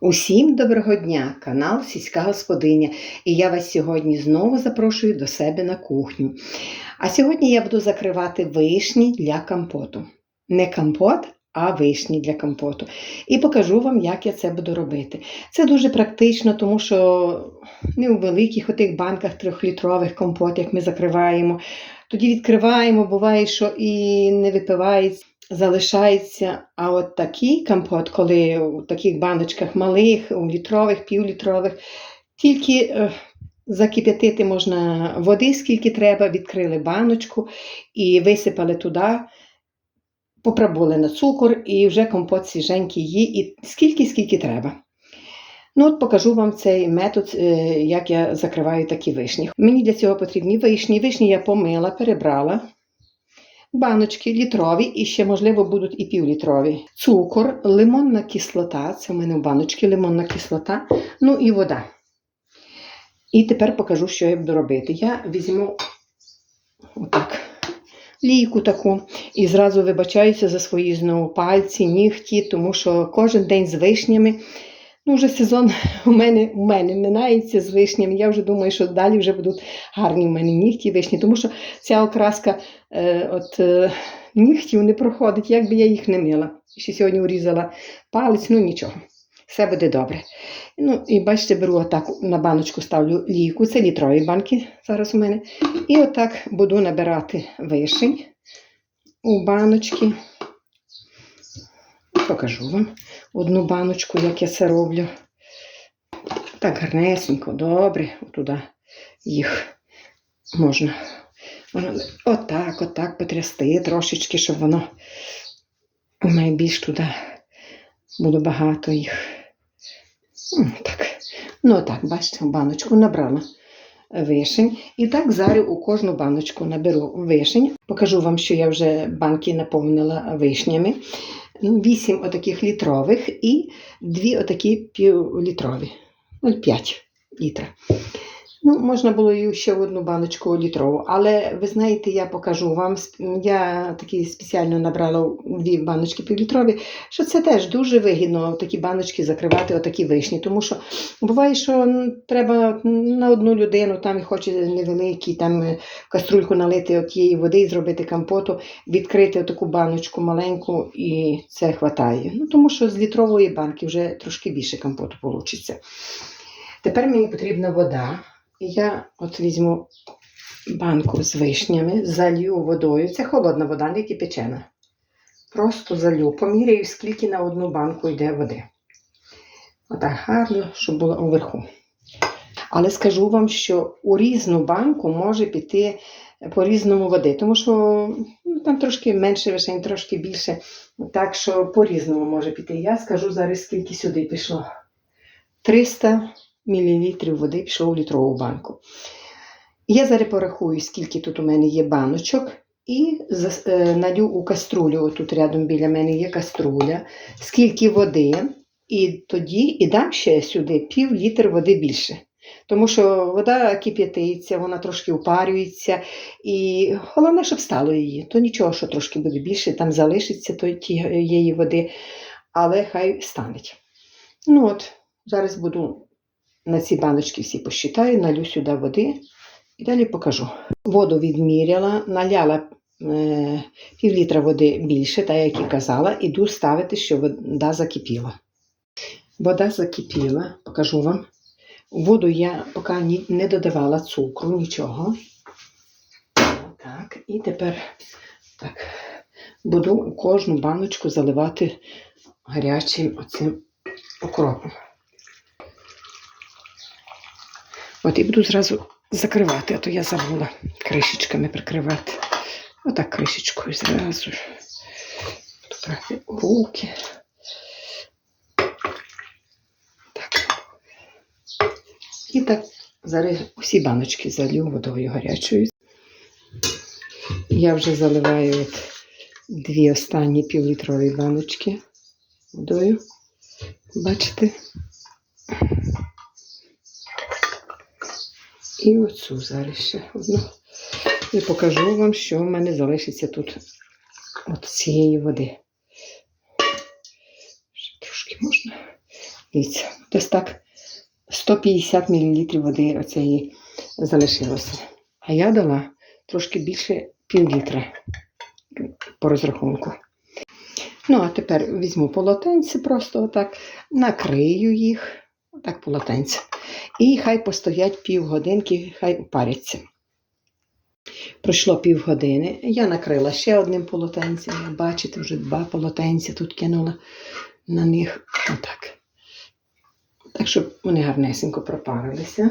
Усім доброго дня! Канал Сільська Господиня. І я вас сьогодні знову запрошую до себе на кухню. А сьогодні я буду закривати вишні для компоту. Не компот, а вишні для компоту. І покажу вам, як я це буду робити. Це дуже практично, тому що не у великих отих банках трьохлітрових компот, ми закриваємо. Тоді відкриваємо, буває, що і не випивається залишається. А от такий компот, коли у таких баночках малих, у літрових, півлітрових, тільки е, закип'ятити можна води, скільки треба, відкрили баночку і висипали туди, попробували на цукор, і вже компот свіженький є, і скільки, скільки треба. Ну, от покажу вам цей метод, е, як я закриваю такі вишні. Мені для цього потрібні вишні. Вишні я помила, перебрала баночки літрові і ще, можливо, будуть і півлітрові. Цукор, лимонна кислота, це в мене в баночці лимонна кислота, ну і вода. І тепер покажу, що я буду робити. Я візьму отак, лійку таку і зразу вибачаюся за свої знову пальці, нігті, тому що кожен день з вишнями. Ну, вже сезон у мене у мене минається з вишнями. Я вже думаю, що далі вже будуть гарні у мене нігті вишні, тому що ця окраска е, от, е, нігтів не проходить, як би я їх не мила. Ще сьогодні урізала палець, ну нічого, все буде добре. Ну, І бачите, беру отак на баночку ставлю лійку, це літрові банки зараз у мене. І отак буду набирати вишень у баночки. Покажу вам одну баночку, як я це роблю. Так гарнесенько, добре, туди їх можна. Отак, отак потрясти трошечки, щоб воно найбільш туди було багато їх. Так. Ну, так, бачите, баночку набрала вишень. І так зараз у кожну баночку наберу вишень. Покажу вам, що я вже банки наповнила вишнями. 8 отаких літрових і 2 отакі півлітрові. 0,5 літра. Ну, можна було і ще в одну баночку літрову. Але ви знаєте, я покажу вам, я такі спеціально набрала дві баночки півлітрові, що це теж дуже вигідно такі баночки закривати, отакі вишні. Тому що буває, що треба на одну людину там і хоче невеликий там каструльку налити тієї води і зробити компоту, відкрити таку баночку маленьку, і це вистачає. Ну, тому що з літрової банки вже трошки більше компоту вийде. Тепер мені потрібна вода. Я от візьму банку з вишнями, залью водою. Це холодна вода, не кипячена. Просто залью, поміряю, скільки на одну банку йде води. Отак гарно, щоб було уверху. Але скажу вам, що у різну банку може піти по різному води, тому що ну, там трошки менше вишень, трошки більше. Так що по-різному може піти. Я скажу зараз, скільки сюди пішло. 300 мл води пішло у літрову банку. Я зараз порахую, скільки тут у мене є баночок, і налю у каструлю. Тут рядом біля мене є каструля, скільки води, і тоді і дам ще сюди пів літр води більше. Тому що вода кип'ятиться, вона трошки упарюється. І головне, щоб стало її. То нічого, що трошки буде більше, там залишиться тієї води, але хай станеть. Ну от, Зараз буду на ці баночки всі посчитаю, налю сюди води і далі покажу. Воду відміряла, наляла е, пів літра води більше, так як і казала, іду ставити, що вода закипіла. Вода закипіла, покажу вам. Воду я поки не додавала цукру, нічого. Так, і тепер так, буду кожну баночку заливати гарячим оцим окропом. От і буду зразу закривати, а то я забула кришечками прикривати. Отак кришечкою зразу. Брати руки. Так. І так зараз усі баночки залью водою гарячою. Я вже заливаю от дві останні півлітрові баночки водою. Бачите? І оцю зараз ще одну. І покажу вам, що в мене залишиться тут от цієї води. Ще трошки можна. Дивіться, десь так 150 мл води оцеї залишилося. А я дала трошки більше пів літра по розрахунку. Ну, а тепер візьму полотенце, просто отак, накрию їх, отак полотенце. І хай постоять півгодинки, хай упаряться. Пройшло півгодини. Я накрила ще одним полотенцем. Бачите, вже два полотенця тут кинула на них. Отак. Так, щоб вони гарнесенько пропарилися.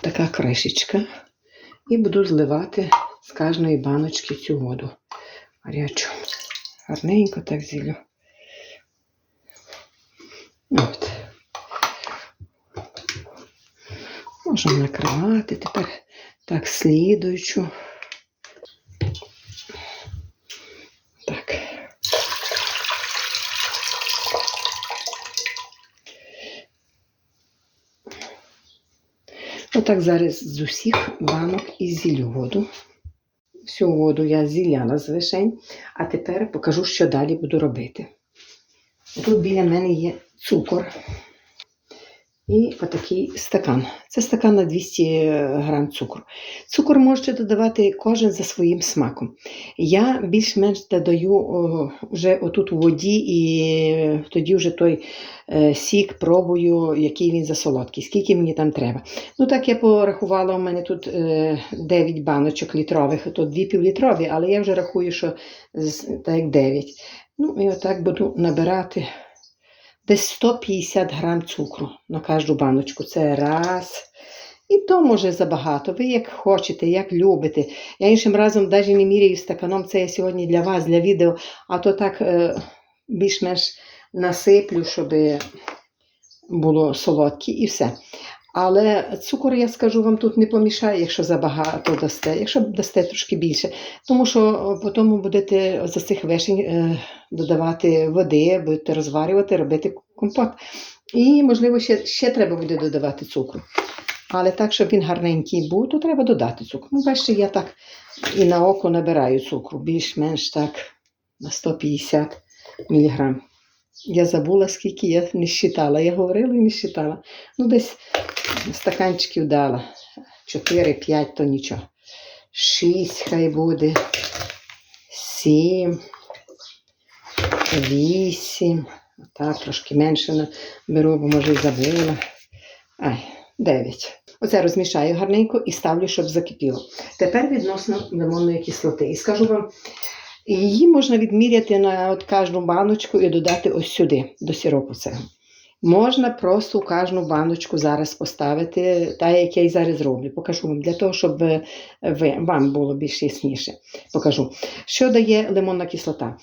Така кришечка. І буду зливати з кожної баночки цю воду гарячу. Гарненько так зілю. От. Можемо накривати тепер так слідуючу. Так. Отак зараз з усіх банок і зілю воду. Всю воду я зіляла з вишень, а тепер покажу, що далі буду робити. Тут біля мене є цукор і отакий стакан. Це стакан на 200 грам цукру. Цукор можете додавати кожен за своїм смаком. Я більш-менш додаю вже отут у воді, і тоді вже той е, сік пробую, який він за солодкий, скільки мені там треба. Ну так я порахувала, у мене тут е, 9 баночок літрових, то 2 півлітрові, але я вже рахую, що так як 9. Ну і отак буду набирати десь 150 грам цукру на кожну баночку. Це раз. І то може забагато. Ви як хочете, як любите. Я іншим разом навіть не міряю стаканом. Це я сьогодні для вас, для відео, а то так е, більш-менш насиплю, щоб було солодкі і все. Але цукор, я скажу вам, тут не помішає, якщо забагато дасте, якщо дасте трошки більше. Тому що е, потім будете за цих вишень е, додавати води, будете розварювати, робити компот. І, можливо, ще, ще треба буде додавати цукру. Але так, щоб він гарненький був, то треба додати цукру. Ну, бачите, я так і на око набираю цукру, більш-менш так на 150 мг. Я забула, скільки я не считала. Я говорила і не считала. Ну, десь стаканчиків дала. 4-5, то нічого. 6 хай буде. 7, 8. Так, трошки менше беру, бо може забула. Ай, 9. Оце розмішаю гарненько і ставлю, щоб закипіло. Тепер відносно лимонної кислоти. І скажу вам, її можна відміряти на от кожну баночку і додати ось сюди, до сиропу цього. Можна просто кожну баночку зараз поставити, так як я і зараз роблю. Покажу вам, для того, щоб е, ви, вам було більш ясніше. Покажу. Що дає лимонна кислота?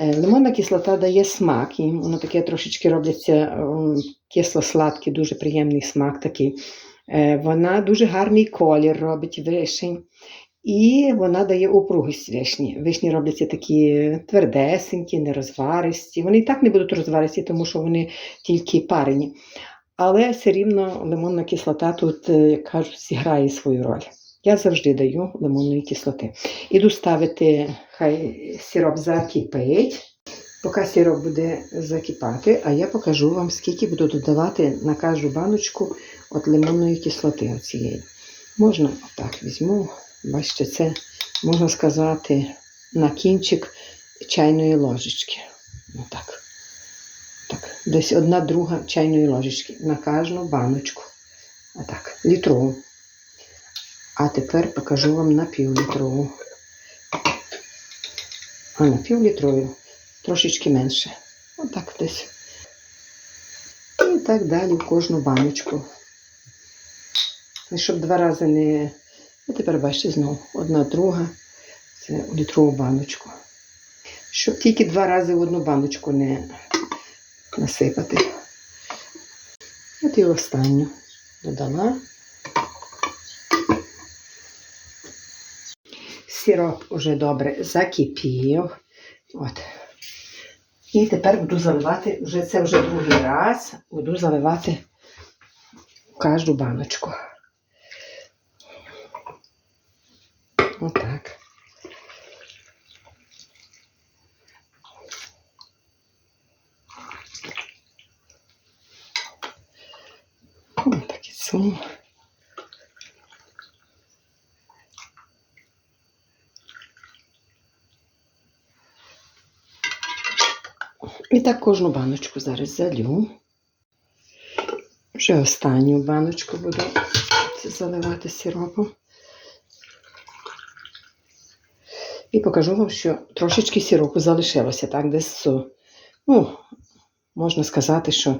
Е, Лимонна кислота дає смак, і воно таке трошечки робляться ем, кисло-сладкий, дуже приємний смак такий. Е, Вона дуже гарний колір робить вишень. І вона дає упругість вишні. Вишні робляться такі твердесенькі, нерозваристі. Вони і так не будуть розваристі, тому що вони тільки парені. Але все рівно лимонна кислота тут, е, як кажуть, зіграє свою роль. Я завжди даю лимонної кислоти. Іду ставити, хай сироп закипить. Поки сироп буде закипати, а я покажу вам, скільки буду додавати на кожну баночку от лимонної кислоти. Оцієї. Можна отак візьму. Бачите, це можна сказати на кінчик чайної ложечки. Отак. Так, десь одна друга чайної ложечки на кожну баночку. Отак, літрову. А тепер покажу вам на півлітрову. А на півлітрову трошечки менше. Отак десь. І так далі в кожну баночку. І щоб два рази не. І тепер бачите знову одна друга. Це літрову баночку. Щоб тільки два рази в одну баночку не насипати. От і останню додала. Сироп уже добре закипів. От. І тепер буду заливати, вже це вже другий раз, буду заливати кожну баночку. Отак. красу. І так кожну баночку зараз залю. Вже останню баночку буду заливати сиропом. І покажу вам, що трошечки сиропу залишилося, так, десь, ну, можна сказати, що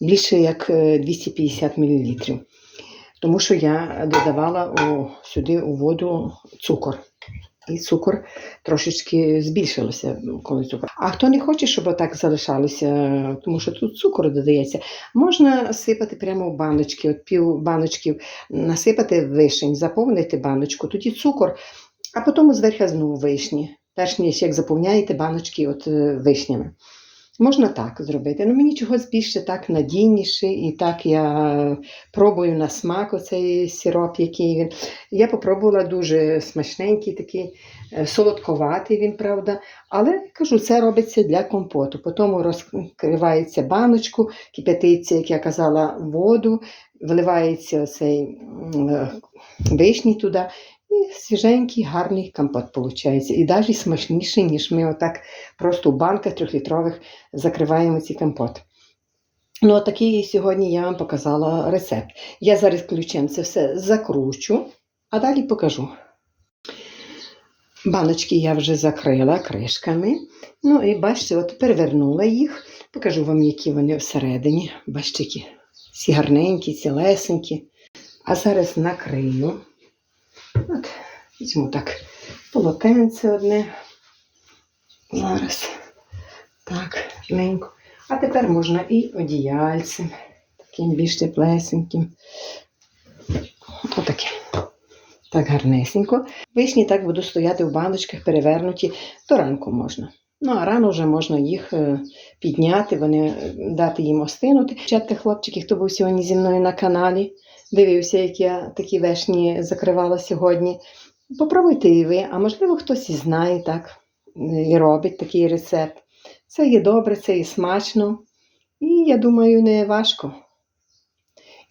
більше як е, 250 мл. Тому що я додавала у, сюди у воду цукор. І цукор трошечки збільшилося, коли цукор. А хто не хоче, щоб отак залишалося, тому що тут цукор додається, можна сипати прямо в баночки, от пів баночки насипати вишень, заповнити баночку, тоді цукор, а потім зверху знову вишні. Перш ніж як заповняєте баночки от е, вишнями. Можна так зробити. Ну мені чогось більше так надійніше, і так я пробую на смак оцей сироп, який він. Я попробувала дуже смачненький, такий е, солодковатий він, правда. Але кажу, це робиться для компоту. Потім розкривається баночку, кип'ятиться, як я казала, воду, вливається цей м, е, вишні туди. І свіженький, гарний компот виходить. І навіть смачніший, ніж ми отак просто в банках трьохлітрових закриваємо цей компот. Ну, от такий сьогодні я вам показала рецепт. Я зараз ключем це все закручу, а далі покажу. Баночки я вже закрила кришками. Ну і бачите, от перевернула їх. Покажу вам, які вони всередині. Бачите, всі гарненькі, цілесенькі. А зараз накрию. От, візьму так полотенце одне. Зараз. Так, гарненько. А тепер можна і одіяльцем, таким більш теплесеньким. Отаке. Так гарнесенько. Вишні так будуть стояти в баночках, перевернуті, до ранку можна. Ну, а рано вже можна їх е, підняти, вони, е, дати їм остинути. Дівчатка, хлопчики, хто був сьогодні зі мною на каналі, дивився, як я такі вишні закривала сьогодні. Попробуйте і ви, а можливо, хтось і знає так, і робить такий рецепт. Це є добре, це і смачно. І я думаю, не важко.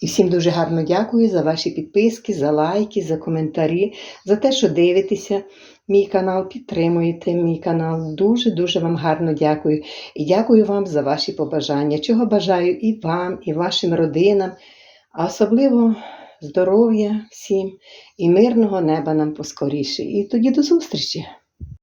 І всім дуже гарно дякую за ваші підписки, за лайки, за коментарі, за те, що дивитеся мій канал, підтримуєте мій канал. Дуже-дуже вам гарно дякую. І дякую вам за ваші побажання, чого бажаю і вам, і вашим родинам, а особливо здоров'я всім і мирного неба нам поскоріше. І тоді до зустрічі!